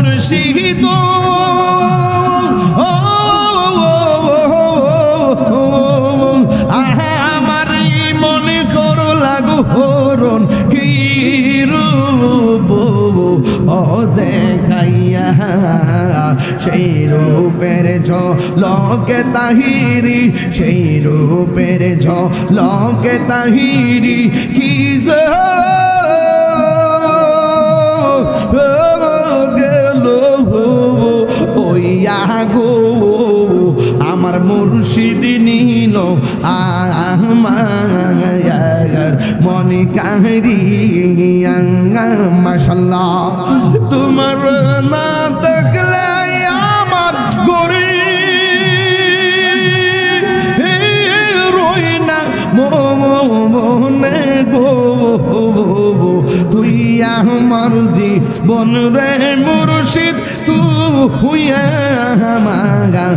মুর্শিদ আমার মনে করো লাগু কি রূপ? ও দেখাইয়া সেই রূপের ঝ লকে তাহিরি, সেই রূপের ঝ লকে তাহিরি, কি আমার মুর্শিদ নীল আমার মনে কাহরি মাসাল্লাহ তোমার না দেখলে আমার গরি রই না মনে গো। তুই আমার জীবন রে মুর্শিদ তু হুইয়া মাগা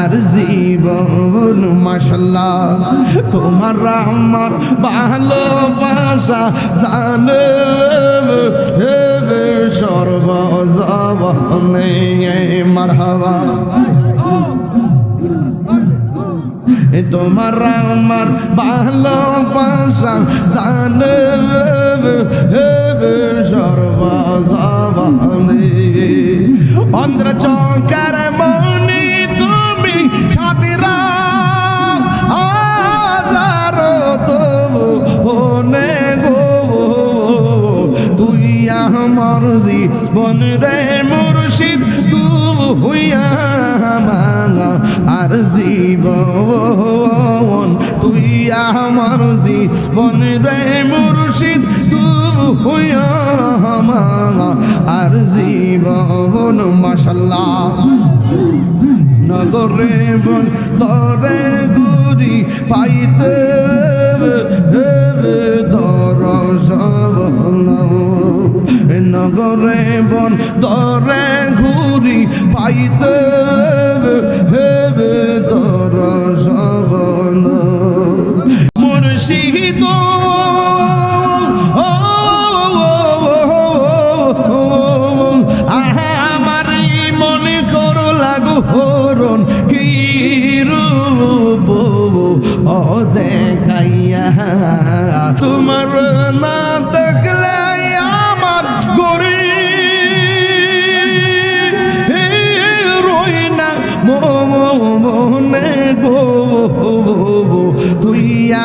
আর জীবন মাসাল্লাহ তোমার আমার ভালোবাসা জানে সর্বজবনে মারহাবা। তোমার আমার ভালোবাসা জানে অন্ধ্র চৌকার মনি তুমি সাথীরা হাজারো তবু হনে গো। তুই আমার জীবন রে মুর্শিদ তু হইয়া আর জীবন। তুই আমার জীবন রে মুর্শিদ হইয়া আর জীবন মাসাল্লাহ নগরে বন দরে গুরি পাইতে নগরে বন দরে ঘুরি পাইতে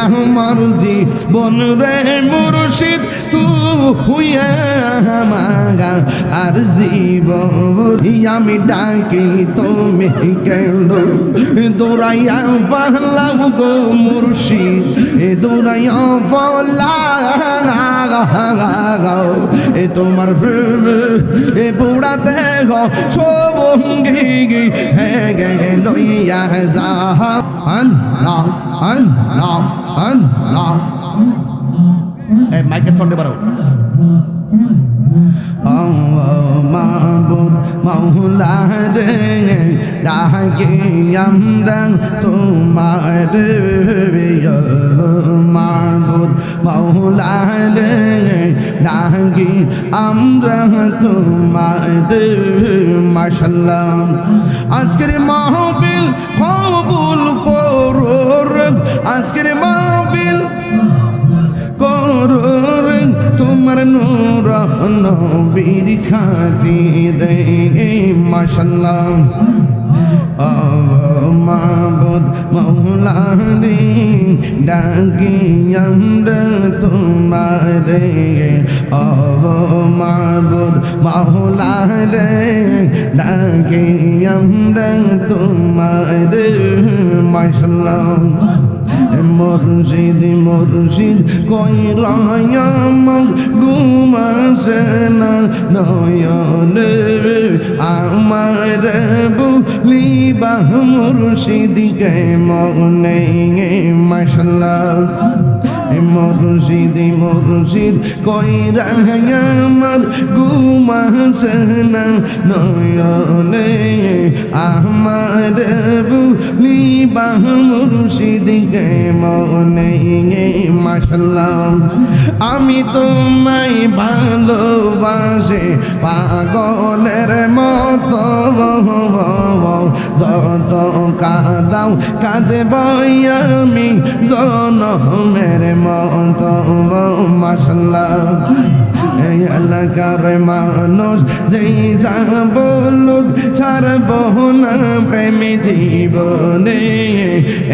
আমার জীবন রে মুর্শিদ, তু হুইয়া মাগা। আর জীবন আমি ডাকি, তুমি কেন দৌড়াইয়া পাহলাম গো মুর্শিদ, এ দৌড়াইয়া পালা এ তোমার এ বুড়া দেহ সবঙ্গি হে গে লইয়া যা মাইকের সাউন্ডে বাড়াও মাবুদ মাওলা রে রাগে আমরা তোমার মাবুদ মাওলা রে রাগে আমরা তোমার মাশাল্লাহ আজকের মাহফিল কবুল করো। আজকের মাহবিল করুর তোমার নূর নবীর খাতিরে মাশাল্লাহ মৌলারি ডাকি আমরা তোমারে। ও মাবুদ মৌলারে ডাকি আমরা তোমারে। মাশাল্লাহ মুর্শিদ মুর্শিদ কই রায়াম ঘুমাসে না নয়নে আমার বুলিবাহ মুর্শিদিকে মনে মশলা মুর্শিদ মুর্শিদ কই রায়াম ঘুমাসে না নয়নে। আমার বুলিবাহ মুর্শিদকে মনে মাসাল্লাহ আমি তোমায় ভালোবাসে, পাগলের মন যত কাদাও কাঁদব আমি জনমের মত মশলা এই এলাকার মানুষ যেই যাব লোক ছাড়ব না প্রেমী জীবনে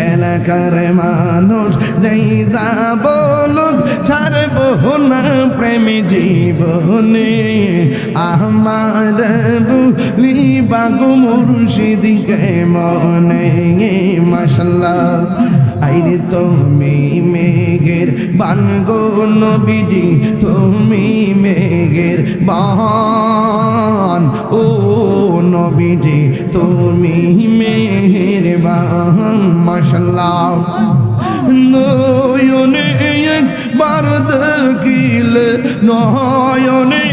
এলাকার মানুষ যেই যাব লোক ছাড়ব না প্রেমী জীবনে আমার বুলি বাগু মুর্শিদিকে মনে মশলা আইরে তুমি মেঘের বানগো নবীজি, তুমি মেঘের বান। ও নবীজি, তুমি মেঘের বান মশলা নয়নে একবার দেখিলে, নয়নে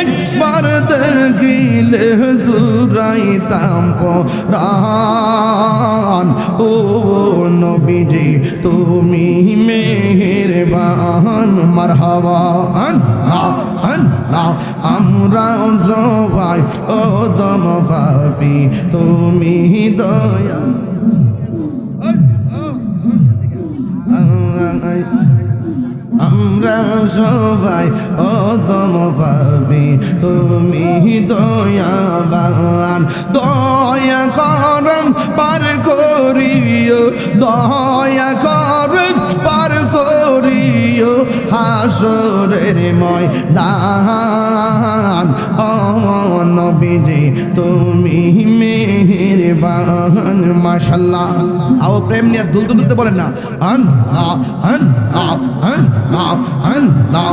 একবার দেখিলে সুরাইতাম পরাণ। ও নবীজি, তুমি মেহেরবান মারহাবা আন আন আমরা সবাই ও দম পাপি তুমি দয়া আমরা সবাই অদম পাবি তুমি দয়াবান। দয়া করম পার দয়া করম পার করিও হাসরের ময়দান। ও নবীজি, তুমি মেহেরবান মাশাল্লাহ আও প্রেম নিয়ে দুল দুলতে বলেন না। আন আ আন আ আন আ আন লাও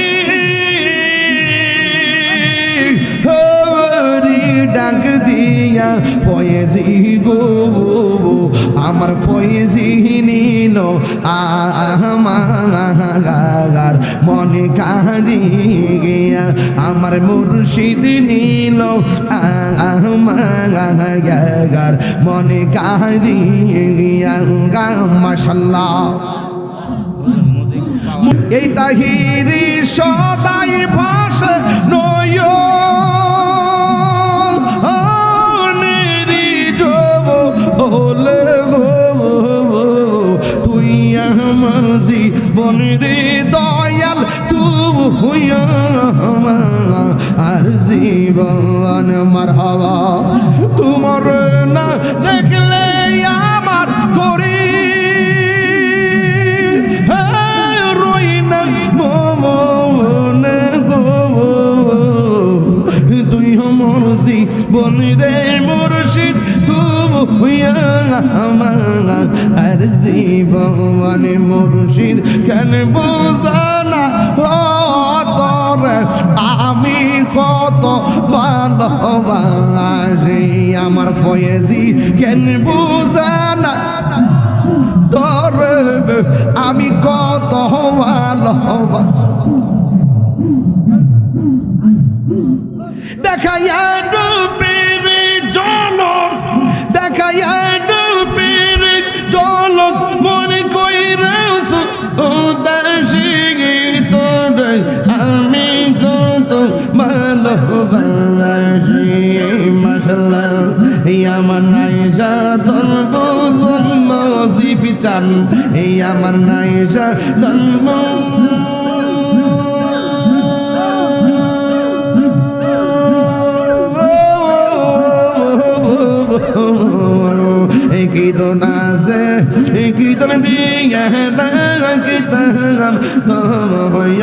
ডাক দিয়া, ফয়েজি গো, আমার ফয়েজি নিল আমার মনে কারি গিয়া, আমার মুর্শিদ নিল আমার মনে কারি গিয়া মাসাল্লাহ এই তাহিরি সদাই ভাস নয় তুই আমার জীবন রে দয়াল তুই আর জীবন মার হওয়া তোমার না দেখলে আমার করি। রই না মনে গো। তুই আমার জীবন রে মুর্শিদ তুই আমার আর জীবন মুর্শিদ কেন বোঝানা তোর? আমি কত ভালোবাসি আমার ফয়েজি, কেন বোঝানা তোর? আমি কত ভালোবাসি। দেখাইয়া আমার নাইসা তোর জন্ম জিপিচান এই আমার নাইসা জন্ম কি তো নাচে কি তো দিয়ে কি তান তো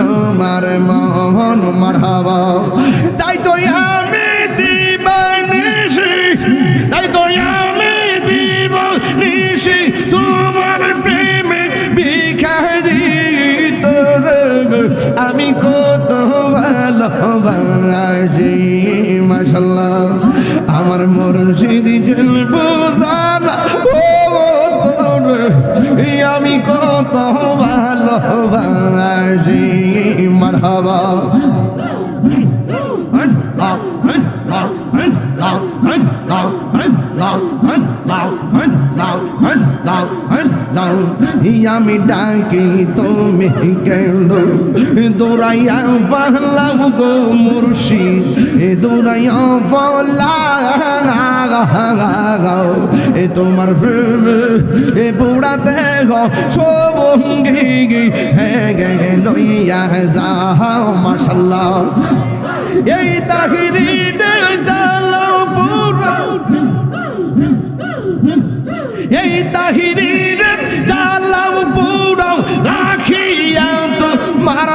আমার মন মারহাবা। বেশি তোমার প্রেমে ভিখারি তোর আমি কত ভালোবাসি মাসাল্লাহ আমার মরশিদি জল বোঝালা ও তোর আমি কত ভালোবাসি, মারহাবা। আমি ডাকি, তুমি কেন? দৌড়াইয়া পাহলাম গো মুর্শিদ দৌড়াইয়া পালা এ তোমার এ বুড়া দেহ সবঙ্গি, হে গে লইয়া যাও, মাশাল্লাহ। এই তাহিরি জালো পুরা এই তাহিরির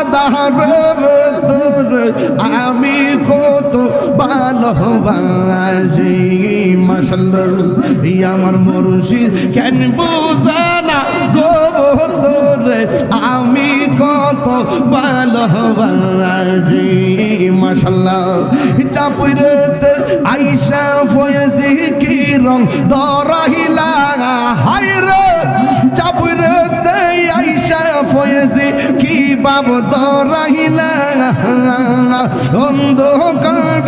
মারদার আমি কত ভালোবাসি মাসাল্লাহ আমার মুর্শিদ কেন বোঝানা গোবরে আমি কত ভালোবাসি মাসাল্লাহ চাপুরতে আইসা ফয়েছি কি রং দরাহিলা হাইরে চাপুরতে কি তো রাহিলা অন্ধকার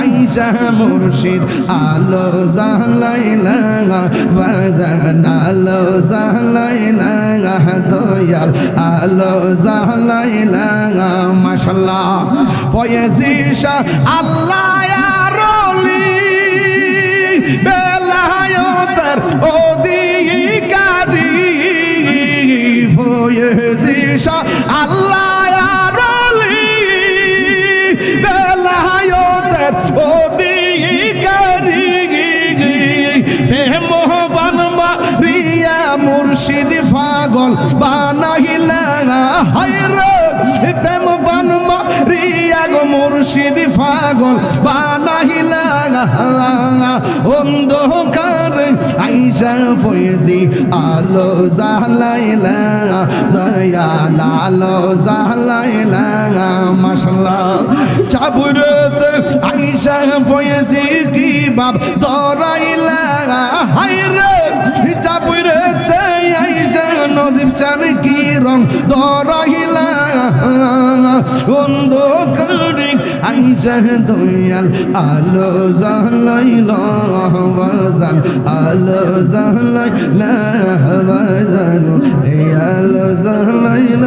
আইসা মুর্শিদ, আলো জালাইলা বাজান আলো জালাইলা দয়াল আলো জালাইলা মাশাল্লাহ। ফয়েজি আল্লাহ হায়রে প্রেম বান রিয়া গো মুর্শিদ পাগল বানাইলা অন্ধকার। আইসা ফয়েজি, আলো জালাইলা দয়াল আলো জালাইলা মাশাল্লাহ। চাবুরত আইসা ফয়েজি, কি বাপ দরাইলা হাইরে চাবুরত আইসা নজিব চান রং দরাইলা অন্ধকারে আইসা দয়াল আলো জালাইল বাজান আলো জালাইল বাজান আলো জালাইল